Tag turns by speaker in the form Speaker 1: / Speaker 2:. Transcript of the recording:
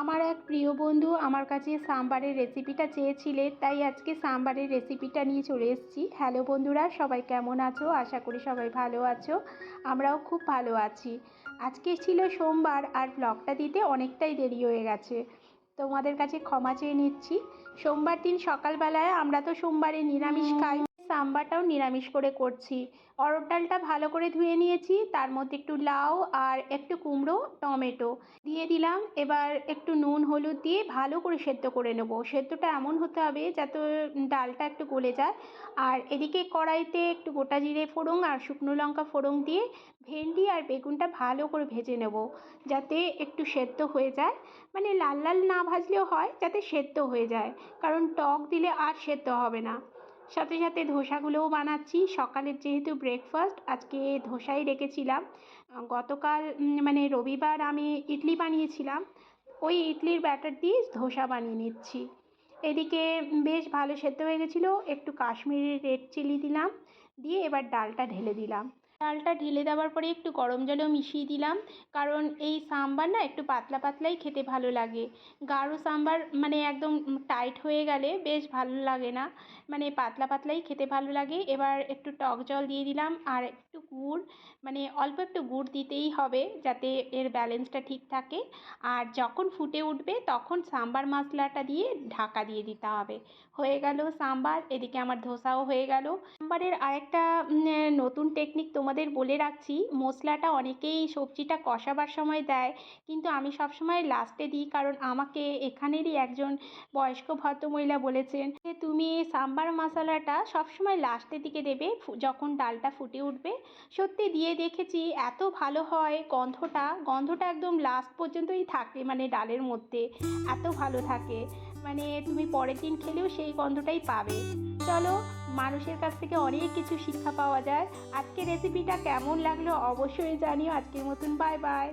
Speaker 1: আমার এক প্রিয় বন্ধু আমার কাছে সাম্বারের রেসিপিটা চেয়েছিলে তাই আজকে সাম্বারের রেসিপিটা নিয়ে চলে এসেছি। হ্যালো বন্ধুরা সবাই কেমন আছো? আশা করি সবাই ভালো আছো। আমরাও খুব ভালো আছি। আজকে ছিল সোমবার আর ব্লগটা দিতে অনেকটাই দেরি হয়ে গেছে। তোমাদের কাছে ক্ষমা চেয়ে নিচ্ছি। সোমবার দিন সকালবেলায় আমরা তো সোমবারে নিরামিষ খাই। সাম্বারটাও নিরামিষ করে করছি। অরড় ডালটা ভালো করে ধুয়ে নিয়েছি, তার মধ্যে একটু লাউ আর একটু কুমড়ো, টমেটো দিয়ে দিলাম। এবার একটু নুন, হলুদ দিয়ে ভালো করে সেদ্ধ করে নেব। সেদ্ধটা এমন হতে হবে যাতে ডালটা একটু গলে যায়। আর এদিকে কড়াইতে একটু গোটা জিরে ফোড়ন আর শুকনো লঙ্কা ফোড়ন দিয়ে ভেন্ডি আর বেগুনটা ভালো করে ভেজে নেব যাতে একটু সেদ্ধ হয়ে যায়। মানে লাল লাল না ভাজলেও হয়, যাতে সেদ্ধ হয়ে যায়। কারণ টক দিলে আর সেদ্ধ হবে না। সাথে সাথে ধোসাগুলোও বানাচ্ছি। সকালের যেহেতু ব্রেকফাস্ট আজকে ধোসাই রেখেছিলাম। গতকাল মানে রবিবার আমি ইডলি বানিয়েছিলাম। ওই ইডলির ব্যাটার দিয়ে ধোসা বানিয়ে নিচ্ছি। এদিকে বেশ ভালো সেদ্ধ হয়ে গেছিল। একটু কাশ্মীরি রেড চিলি দিলাম। দিয়ে এবার ডালটা ঢেলে দিলাম। ডালটা ঢেলে দেওয়ার পরে একটু গরম জলও মিশিয়ে দিলাম। কারণ এই সাম্বার না একটু পাতলা পাতলাই খেতে ভালো লাগে। গাঢ় সাম্বার মানে একদম টাইট হয়ে গেলে বেশ ভালো লাগে না। মানে পাতলা পাতলাই খেতে ভালো লাগে। এবার একটু টক জল দিয়ে দিলাম আর একটু গুড় মানে অল্প একটু গুড় দিতেই হবে যাতে এর ব্যালেন্সটা ঠিক থাকে। আর যখন ফুটে উঠবে তখন সাম্বার মশলাটা দিয়ে ঢাকা দিয়ে দিতে হবে। হয়ে গেল সাম্বার, এদিকে আমার ধোসাও হয়ে গেল। সাম্বারের আরেকটা নতুন টেকনিক তোমাদের বলে রাখছি মশলাটা অনেকেই সবজিটা কষাবার সময় দেয়, কিন্তু আমি সবসময় লাস্টে দিই, কারণ আমাকে এখানেরই একজন বয়স্ক ভদ্রমহিলা বলেছেন যে, তুমি সাম্বার মশলাটা সবসময় লাস্টের দিকে দেবে যখন ডালটা ফুটে উঠবে। সত্যি দিয়ে দেখেছি, এত ভালো হয় গন্ধটা গন্ধটা একদম লাস্ট পর্যন্তই থাকে মানে ডালের মধ্যে, এত ভালো থাকে। মানে তুমি পরের দিন খেলেও সেই গন্ধটাই পাবে। চলো, মানুষের কাছ থেকে অনেক কিছু শিক্ষা পাওয়া যায়। আজকে রেসিপিটা কেমন লাগল অবশ্যই জানিও। আজকের মতন বাই বাই